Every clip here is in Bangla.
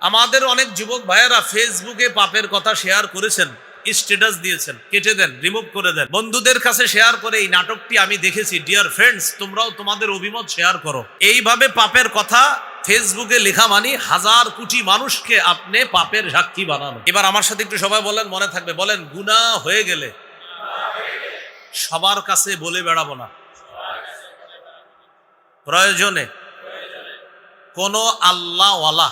আমাদের অনেক যুবক ভাইয়েরা ফেসবুকে পাপের কথা শেয়ার করেছেন স্ট্যাটাস দিয়েছেন, কেটে দেন রিমুভ করে দেন। বন্ধুদের কাছে শেয়ার করে এই নাটকটি আমি দেখেছি। ডিয়ার ফ্রেন্ডস তোমরাও তোমাদের অভিমত শেয়ার করো। এইভাবে পাপের কথা ফেসবুকে লেখা মানি, হাজার কোটি মানুষকে আপনি পাপের সাক্ষী বানানো। এবার আমার সাথে একটু সবাই বলেন, মনে থাকবে, বলেন, গুনাহ হয়ে গেলে সবার কাছে বলে বেড়াবো না। প্রয়োজনে কোন আল্লাহওয়ালা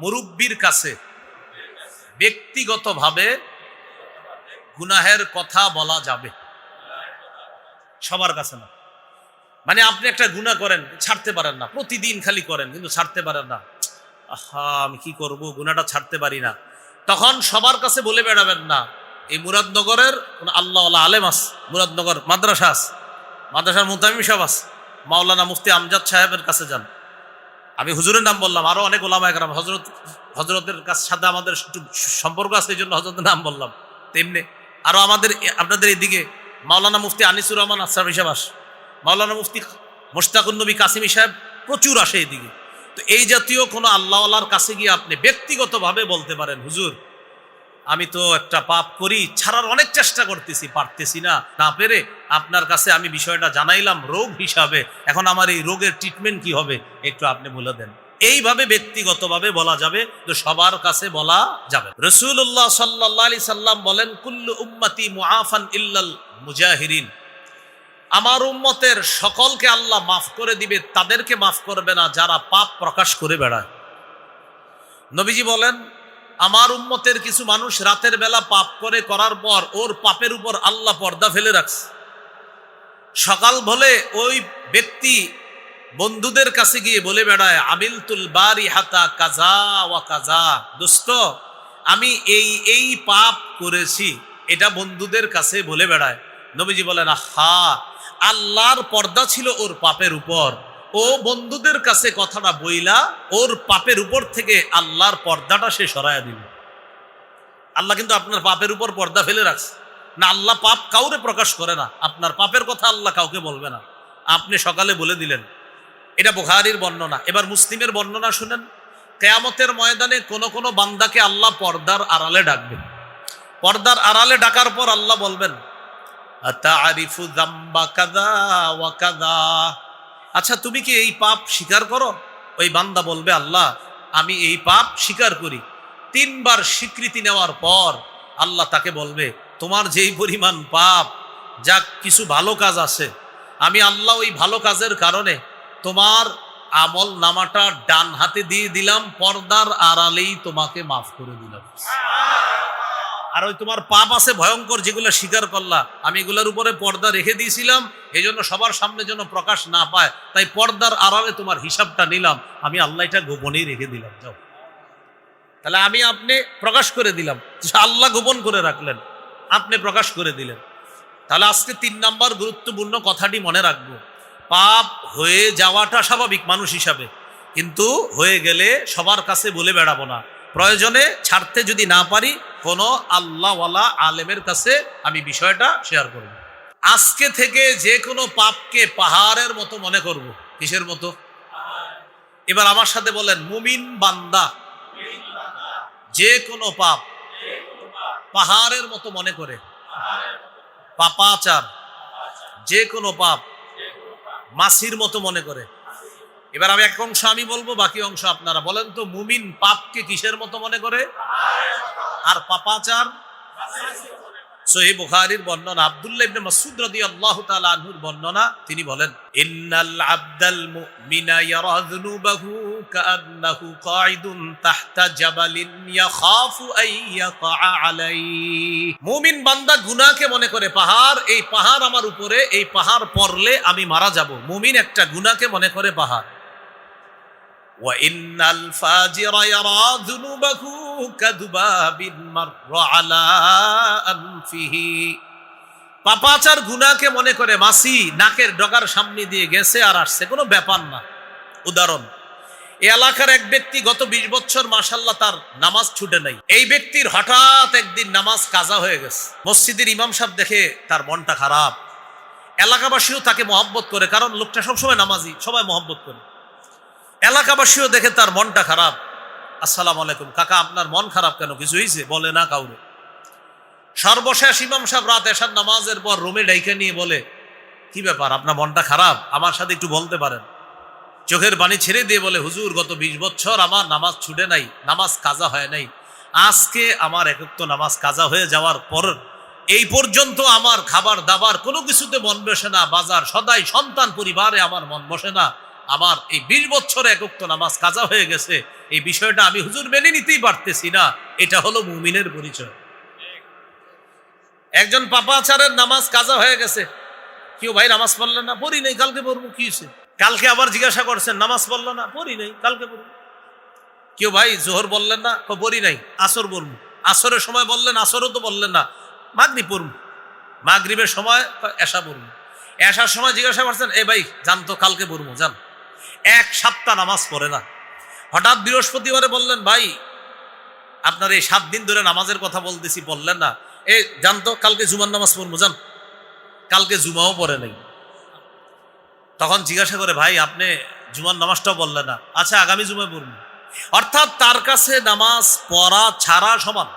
মুরব্বীর কাছে ব্যক্তিগতভাবে গুনাহের কথা বলা যাবে। সবার কাছে না। মানে আপনি একটা গুনাহ করেন, ছাড়তে পারেন না। প্রতিদিন খালি করেন, কিন্তু ছাড়তে পারেন না। আহা, আমি কি করব? গুনাহটা ছাড়তে পারি না। তখন সবার কাছে বলে বেড়াবেন না, এই মুরাদনগরের আল্লাহ আলেম আস, মুরাদনগর মাদ্রাসা আস, মাদ্রাসার মুতামিম সাহেব আস, মাওলানা মুফতি আমজাদ সাহেবের কাছে যান। আমি হুজুরের নাম বললাম, আরও অনেক ওলামা একরাম হজরত হজরতের কাছে সাথে আমাদের সম্পর্ক আছে এই জন্য হজরতের নাম বললাম। তেমনি আরও আমাদের আপনাদের এদিকে মাওলানা মুফতি আনিসুর রহমান আসার হিসাব আস মাওলানা মুফতি মোশতাকুর নবী কাসিমি সাহেব প্রচুর আসে এদিকে। তো এই জাতীয় কোনো আল্লাহওয়ালার কাছে গিয়ে আপনি ব্যক্তিগতভাবে বলতে পারেন, হুজুর আমি তো একটা পাপ করি, ছাড়ার অনেক চেষ্টা করতেছি, পারতেছি না। না পেরে আপনার কাছে আমি বিষয়টা জানাইলাম রোগ হিসাবে। এখন আমার এই রোগের ট্রিটমেন্ট কি হবে, একটু আপনি বলে দেন। এইভাবে ব্যক্তিগতভাবে বলা যাবে তো সবার কাছে বলা যাবে। রসুল্লাহ সাল্লাহ আলি সাল্লাম বলেন, কুল্লু উম্মতি মুআফান ইল্লাল মুজাহিরিন। আমার উম্মতের সকলকে আল্লাহ মাফ করে দিবে, তাদেরকে মাফ করবে না, যারা পাপ প্রকাশ করে বেড়ায়। নবীজি বলেন আমার উম্মতের কিছু মানুষ রাতের বেলা পাপ করে করার পর ওর পাপের উপর আল্লাহ পর্দা ফেলে রাখছে। সকাল বলে ওই ব্যক্তি বন্ধুদের কাছে গিয়ে বলে বেড়ায় আবিল তুল বারি হাতা কাজা ওয়া কাজা। দোস্ত, আমি এই এই পাপ করেছি, এটা বন্ধুদের কাছে বলে বেড়ায়। নবীজি বলেন হা আল্লাহর পর্দা ছিল ওর পাপের উপর। ও বন্ধুদের কাছে কথাটা বইলা ওর পাপের উপর থেকে আল্লাহর পর্দাটা সে সরাইয়া দিল আল্লাহ কিন্তু আপনার পাপের উপর পর্দা ফেলে রাখছে। না, আল্লাহ পাপ কাউরে প্রকাশ করে না। আপনার পাপের কথা আল্লাহ কাউকে বলবে না। আপনি সকালে বলে দিলেন। এটা বুখারির বর্ণনা। এবার মুসলিমের বর্ণনা শুনেন। কেয়ামতের ময়দানে কোনো কোনো বান্দাকে আল্লাহ পর্দার আড়ালে ডাকবে। পর্দার আড়ালে ডাকার পর আল্লাহ বলবেন আতারিফু জাম্বা কাদা ওয়া কাদা আচ্ছা তুমি কি এই পাপ স্বীকার করো? ওই বান্দা বলবে, আল্লাহ, আমি এই পাপ স্বীকার করি। তিনবার স্বীকৃতি নেওয়ার পর আল্লাহ তাকে বলবে, তোমার যেই পরিমাণ পাপ, যা কিছু ভালো কাজ আছে, আমি আল্লাহ ওই ভালো কাজের কারণে তোমার আমল নামাটা ডান হাতে দিয়ে দিলাম, পর্দার আড়ালেই তোমাকে মাফ করে দিলাম। আর ওই তোমার পাপ আছে, ভয়ঙ্কর, যেগুলো স্বীকার করলা। আমি এগুলোর উপরে পর্দা রেখে দিয়েছিলাম এই জন্য সবার সামনে যেন প্রকাশ না পায়। তাই পর্দার আড়ালে তোমার হিসাবটা নিলাম, আমি আল্লাহ এটা গোপনেই রেখে দিলাম, যাও। তাহলে আমি আপনি প্রকাশ করে দিলাম আল্লাহ গোপন করে রাখলেন, আপনি প্রকাশ করে দিলেন। তাহলে আজকে তিন নাম্বার গুরুত্বপূর্ণ কথাটি মনে রাখব। পাপ হয়ে যাওয়াটা স্বাভাবিক মানুষ হিসাবে, কিন্তু হয়ে গেলে সবার কাছে বলে বেড়াবো না। প্রয়োজনে ছাড়তে যদি না পারি, কোনো আল্লাহওয়ালা আলেমের কাছে আমি বিষয়টা শেয়ার করব। আজকে থেকে যে কোনো পাপকে পাহাড়ের মতো মনে করব। কিসের মতো? এবার আমার সাথে বলেন, মুমিন বান্দা। যে কোনো পাপ পাহাড়ের মতো মনে করে। পাপাচার, যে কোনো পাপ মাসির মতো মনে করে। এবার আমি এক অংশ আমি বলব, বাকি অংশ আপনারা বলেন তো, মুমিন পাপকে কিসের মতো মনে করে? আর পাপাচার? সহি বুখারীর বর্ণনা, আব্দুল্লাহ ইবনে মাসউদ রাদিয়াল্লাহু তাআলা আনহুর বর্ণনা, তিনি বলেন, ইন্নাল আবদাল মুমিনা ইয়ারা যুনুবাহু কাআন্নাহু কাঈদুন তাহতা জাবালিন ইয়াখাফু আন ইয়াকা আলাইহি। মুমিন বান্দা গুনাহকে মনে করে, পাহাড়, এই পাহাড় আমার উপরে, এই পাহাড় পড়লে আমি মারা যাব। মুমিন একটা গুনাহকে মনে করে পাহাড়। وإن الفاجر يرى ذنوبه كذباب مر على أنفه পাপাচার গুনাকে মনে করে মাসি নাকের ডগার সামনে দিয়ে গেছে আর আসছে কোনো ব্যাপার না উদাহরণ এ এলাকার এক ব্যক্তি গত বিশ বছর মাসাল্লাহ তার নামাজ ছুটে নাই এই ব্যক্তির হঠাৎ একদিন নামাজ কাজা হয়ে গেছে মসজিদের ইমাম সাহেব দেখে তার মনটা খারাপ এলাকাবাসীও তাকে মহব্বত করে কারণ লোকটা সবসময় নামাজি সবাই মহব্বত করে এলাকাবাসীও দেখে তার মনটা খারাপ। আসসালাম আলাইকুম। কাকা, আপনার মন খারাপ কেন? কিছু হয়েছে বলে না কাউরে। সর্বশেষ ইমাম সাহেব রাত এসার নামাজের পর রুমে ডাইকে নিয়ে বলে, কি ব্যাপার? আপনার মনটা খারাপ? আমার সাথে একটু বলতে পারেন। চোখের বাণী ছেড়ে দিয়ে বলে, হুজুর, গত বিশ বছর আমার নামাজ ছুটে নাই, নামাজ কাজা হয় নাই। আজকে আমার একত্র নামাজ কাজা হয়ে যাওয়ার পর এই পর্যন্ত আমার খাবার দাবার কোনো কিছুতে মন বসে না। বাজার সদাই সন্তান পরিবারে আমার মন বসে না। আমার এই বিশ বছর একত্র নামাজ কাজা হয়ে গেছে, এই বিষয়টা আমি হুজুর মেনে নিতেই পারতেছি না। এটা হলো মুমিনের পরিচয়। একজন পাপাচারের নামাজ কাজা হয়ে গেছে। কেউ ভাই, নামাজ পড়লেন না, পড়ি নেই, কালকে পড়ব, কি কালকে আবার জিজ্ঞাসা করছেন, নামাজ পড়ল না, পড়ি নেই, কালকে পড়ব। কেউ ভাই, জোহর বললেন না পড়ি নাই, আসর পড়ব। আসরের সময় বললেন, আসরও তো বললেন না মাগরি পড়ব। মাগরিবের সময় এশা পড়ব। এশার সময় জিজ্ঞাসা করছেন, এ ভাই জান তো, কালকে পড়ব জান এক সপ্তাহ নামাজ পড়ে না। হঠাৎ বৃহস্পতিবারে বললেন, ভাই, আপনার এই সাত দিন ধরে নামাজের কথা বলতেছি, বললেন না। এ জানতো কালকে জুমার নামাজ পড়ব জান কালকে জুমাও পড়ে নাই। তখন জিজ্ঞাসা করে, ভাই, আপনি জুমার নামাজটাও বললেন না। আচ্ছা আগামী জুমায় পড়ব। অর্থাৎ তার কাছে নামাজ পড়া ছাড়া সমান।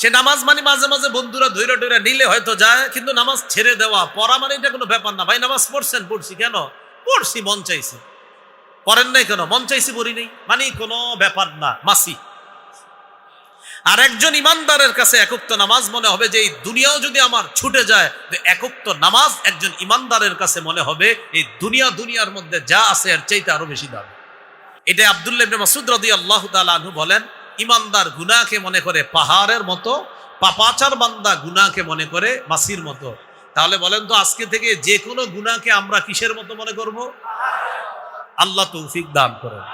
সে নামাজ মানে মাঝে মাঝে বন্ধুরা ধৈর্য টৈরা নিলে হয়তো যায়, কিন্তু নামাজ ছেড়ে দেওয়া, পড়া মানে এটা কোনো ব্যাপার না। ভাই, নামাজ পড়ছেন, পড়ছি, কেন? পড়ছি, মন চাইছে। পড়েন নাই কেন? মন চাইছি পড়ি নেই? মানে কোনো ব্যাপার না, মাসি। আর একজন ইমানদারের কাছে একক্ত নামাজ মনে হবে যে, এই দুনিয়াও যদি আমার ছুটে যায় একক্ত নামাজ একজন ইমানদারের কাছে মনে হবে, এই দুনিয়া দুনিয়ার মধ্যে যা আছে, এর চাইতে আরও বেশি দাম। এটা আবদুল্লাহ মাসুদ রাদিয়াল্লাহু তাআলা আনহু বলেন, ইমানদার গুনাহকে মনে করে পাহাড়ের মতো, পাপাচার বান্দা গুনাহকে মনে করে মাসির মতো। তাহলে বলেন তো আজকে থেকে যে কোনো গুণাকে আমরা কিসের মতো মনে করব? আল্লাহ তৌফিক দান করেন।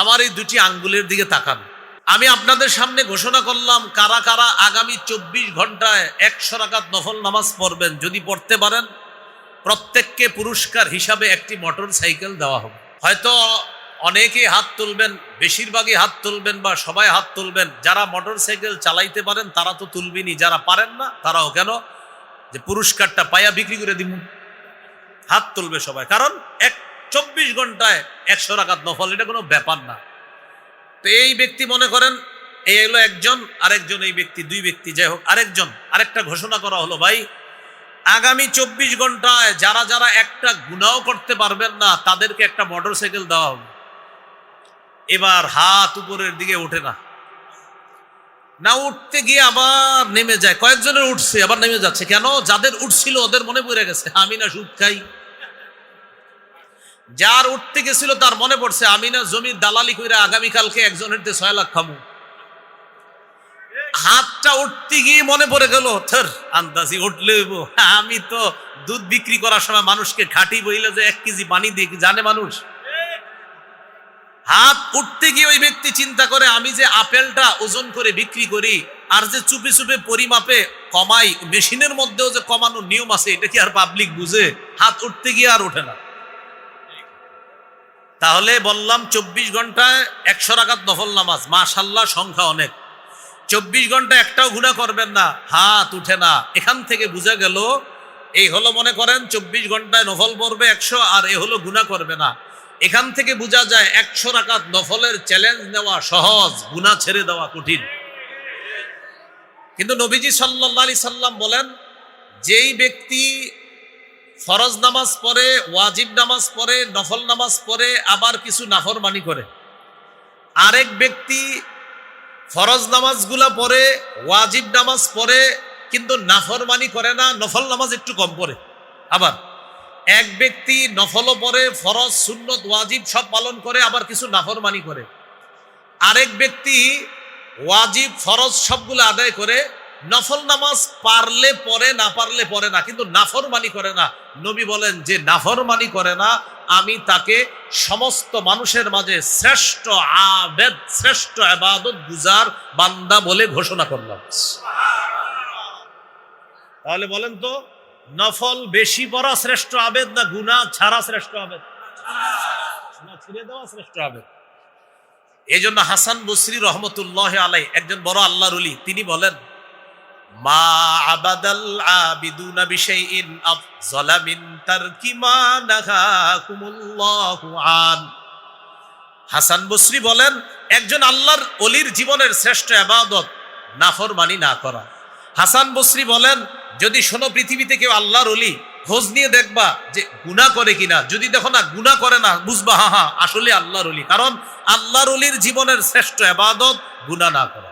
আমার এই দুটি আঙ্গুলের দিকে তাকান। আমি আপনাদের সামনে ঘোষণা করলাম, কারা কারা আগামী চব্বিশ ঘন্টায় একশো রাকাত নফল নামাজ পড়বেন, যদি পড়তে পারেন, প্রত্যেককে পুরস্কার হিসাবে একটি মোটর সাইকেল দেওয়া হবে। হয়তো অনেকে হাত তুলবেন, বেশিরভাগই হাত তুলবেন বা সবাই হাত তুলবেন, যারা মোটর সাইকেল চালাইতে পারেন, তারা তো তুলবেনই, যারা পারেন না, তারাও কেন? যে পুরস্কারটা পায়া বিক্রি করে দিব হাত তুলবে সবাই। কারণ এক চব্বিশ ঘন্টায় একশো রাকাত নফল, এটা কোনো ব্যাপার না। তো এই ব্যক্তি মনে করেন এই হলো একজন, আরেকজন এই ব্যক্তি, দুই ব্যক্তি, যাই হোক, আরেকজন। আরেকটা ঘোষণা করা হলো, ভাই, আগামী চব্বিশ ঘন্টায় যারা যারা একটা গুনাও করতে পারবেন না, তাদেরকে একটা মোটর সাইকেল দেওয়া হবে। এবার হাত উপরের দিকে ওঠে না। না উঠতে গিয়ে আবার নেমে যায়। কয়েকজনের উঠছে, আবার নেমে যাচ্ছে। কেন? যাদের উঠছিল ওদের মনে পড়ে গেছে আমি না সুদ খাই। যার উঠতে গেছিল তার মনে পড়ছে আমি না জমির দালালি কইরা আগামীকালকে একজনের দিয়ে ছয় লাখ খামু। হাতটা উঠতে গিয়ে মনে পড়ে গেল, থর, আন্দাজি উঠলে আমি তো দুধ বিক্রি করার সময় মানুষকে খাটি বইলে যে এক কেজি পানি দিয়ে জানে মানুষ? হাত উঠতে গিয়ে ওই ব্যক্তি চিন্তা করে, আমি যে আপেলটা ওজন করে বিক্রি করি আর যে চুপে চুপে পরিমাপে কমাই, মেশিনের মধ্যেও যে কমানোর নিয়ম আছে, এটা কি আর পাবলিক বুঝে? হাত উঠতে গিয়ে আর ওঠে না। তাহলে বললাম, চব্বিশ ঘন্টায় একশো রাকাত নফল নামাজ মাশাল্লাহ সংখ্যা অনেক। চব্বিশ ঘণ্টা একটাও গুণা করবেন না, হাত উঠে না। এখান থেকে বোঝা গেল, এই হলো মনে করেন, চব্বিশ ঘন্টায় নফল পড়বে একশো আর এ হলো গুণা করবে না। এখান থেকে বোঝা যায় একশো রাকাত নফলের চ্যালেঞ্জ নেওয়া সহজ গুণা ছেড়ে দেওয়া কঠিন। কিন্তু নবীজি সাল্লাহ আলি সাল্লাম বলেন, যেই ব্যক্তি ফরজ নামাজ পড়ে, ওয়াজিব নামাজ পড়ে, নফল নামাজ পড়ে, আবার কিছু নাফরমানি করে। আরেক ব্যক্তি ফরজ নামাজগুলা পড়ে, ওয়াজিব নামাজ পড়ে, কিন্তু নাফরমানি করে না, নফল নামাজ একটু কম পড়ে। আবার এক ব্যক্তি নফলও পরে ফরজ, সুন্নত, ওয়াজিব সব পালন করে, আবার কিছু নাফরমানি করে। আরেক ব্যক্তি ওয়াজিব, ফরজ সবগুলো আদায় করে, নফল নামাজ পারলে পরে না পারলে পরে না, কিন্তু নাফরমানি করে না। নবী বলেন, যে নাফরমানি করে না, আমি তাকে সমস্ত মানুষের মাঝে শ্রেষ্ঠ আবেদ, শ্রেষ্ঠ আবাদত গুজার বান্দা বলে ঘোষণা করলাম। তাহলে বলেন তো নফল বেশি পড়া শ্রেষ্ঠ আবেদ না গুনা ছাড়া শ্রেষ্ঠ আবেদ? না ছেড়ে দেওয়া শ্রেষ্ঠ আবেদ। এই জন্য হাসান বসরি রহমতুল্লাহ আলাই একজন বড় আল্লাহর উলি তিনি বলেন, মা আবাদাল আবিদুনা বিশাইইন আফযালা মিন তারকি মা নাহাকুমুল্লাহু আন। হাসান বসরি বলেন, একজন আল্লাহর অলির জীবনের শ্রেষ্ঠ আবাদত নাফরমানি না করা। হাসান বসরি বলেন যদি শোনো পৃথিবীতে কেউ আল্লাহর অলি খোঁজ নিয়ে দেখবা যে গুণা করে কিনা। যদি দেখো না গুণা করে না, বুঝবা, হা হা আসলে আল্লাহর অলি কারণ আল্লাহর অলির জীবনের শ্রেষ্ঠ আবাদত গুণা না করা।